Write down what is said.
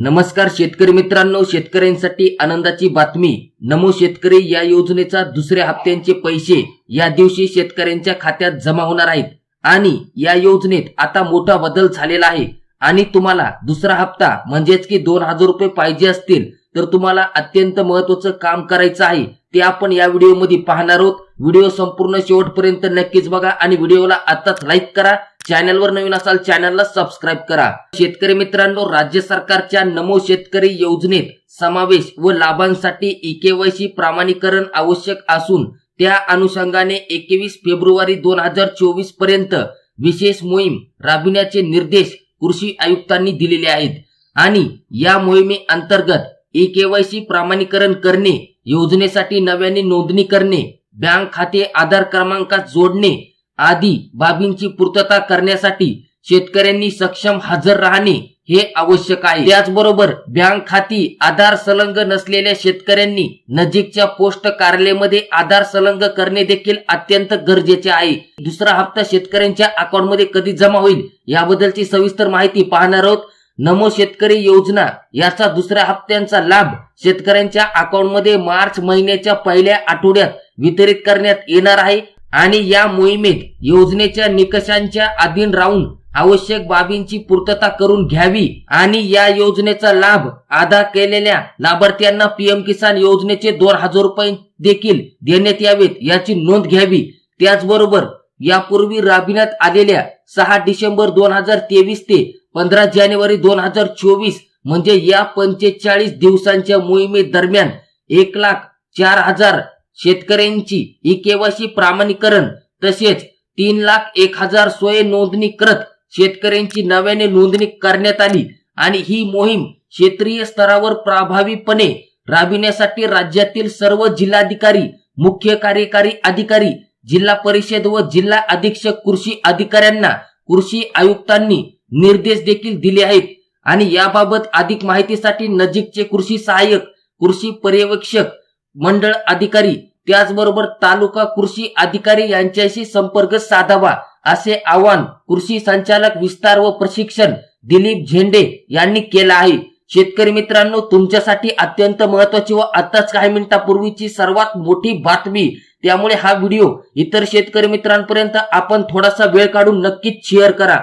नमस्कार शेतकरी मित्रांनो शेतकऱ्यांसाठी आनंदाची बातमी. नमो शेतकरी या योजनेचा दुसऱ्या हप्त्यांचे पैसे या दिवशी शेतकऱ्यांच्या खात्यात जमा होणार आहेत. आणि या योजनेत आता मोठा बदल झालेला आहे. आणि तुम्हाला दुसरा हप्ता म्हणजेच की दोन हजार रुपये पाहिजे असतील तर तुम्हाला अत्यंत महत्वाचं काम करायचं आहे. ते आपण या व्हिडिओमध्ये पाहणार आहोत. व्हिडिओ संपूर्ण शेवटपर्यंत नक्कीच बघा आणि व्हिडिओला आताच लाईक करा. चॅनलवर नवीन असाल चॅनलला सबस्क्राईब करा. शेतकरी मित्रांनो राज्य सरकारच्या नमो शेतकरी योजनेत समावेश व लाभांसाठी ईकेवायसी प्रमाणीकरण आवश्यक असून त्या अनुषंगाने एकवीस फेब्रुवारी दोन हजार चोवीसपर्यंत विशेष मोहीम राबविण्याचे निर्देश कृषी आयुक्तांनी दिलेले आहेत. आणि या मोहिमे अंतर्गत ई केवायसी प्रमाणीकरण करणे योजनेसाठी नव्याने नोंदणी करणे बँक खाते आधार क्रमांकात जोडणे आदी बाबींची पूर्तता करण्यासाठी शेतकऱ्यांनी सक्षम हजर राहणे हे आवश्यक आहे. त्याचबरोबर बँक खाती आधार संलग्न नसलेल्या शेतकऱ्यांनी नजीकच्या पोस्ट कार्यालयामध्ये आधार संलग्न करणे देखील अत्यंत गरजेचे आहे. दुसरा हप्ता शेतकऱ्यांच्या अकाउंटमध्ये कधी जमा होईल याबद्दलची सविस्तर माहिती पाहणार आहोत. नमो शेतकरी योजना याचा दुसऱ्या हप्त्यांचा लाभ शेतकऱ्यांच्या अकाउंटमध्ये मार्च महिन्याच्या पहिल्या आठवड्यात वितरित करण्यात येणार आहे. आणि या मोहिमेत योजनेच्या निकषांच्या अधीन राहून आवश्यक बाबींची पूर्तता करून घ्यावी आणि या योजनेचा लाभ अदा केलेल्या लाभार्थ्यांना पीएम किसान योजनेचे दोन हजार रुपये देखील देण्यात यावेत याची नोंद घ्यावी. त्याचबरोबर यापूर्वी राबविण्यात आलेल्या सहा डिसेंबर दोन हजार तेवीस ते पंधरा जानेवारी दोन हजार चोवीस म्हणजे या पंचेचाळीस दिवसांच्या मोहिमे दरम्यान एक लाख चार हजार शेतकऱ्यांची ई केवायसी प्रामाणीकरण तसेच तीन लाख एक हजार सोय नोंदणी करत शेतकऱ्यांची नव्याने नोंदणी करण्यात आली आणि ही मोहीम क्षेत्रीय स्तरावर प्रभावीपणे राबविण्यासाठी राज्यातील सर्व जिल्हाधिकारी मुख्य कार्यकारी अधिकारी जिल्हा परिषद व जिल्हा अधीक्षक कृषी अधिकाऱ्यांना कृषी आयुक्तांनी निर्देश देखील दिले आहेत. आणि याबाबत अधिक माहितीसाठी नजीकचे कृषी सहाय्यक कृषी पर्यवेक्षक मंडळ अधिकारी त्याचबरोबर तालुका कृषी अधिकारी यांच्याशी संपर्क साधावा असे आवाहन कृषी संचालक विस्तार व प्रशिक्षण दिलीप झेंडे यांनी केलं आहे. शेतकरी मित्रांनो तुमच्यासाठी अत्यंत महत्वाची व आताच काही मिनिटापूर्वीची सर्वात मोठी बातमी त्यामुळे हा व्हिडिओ इतर शेतकरी मित्रांपर्यंत आपण थोडासा वेळ काढून नक्कीच शेअर करा.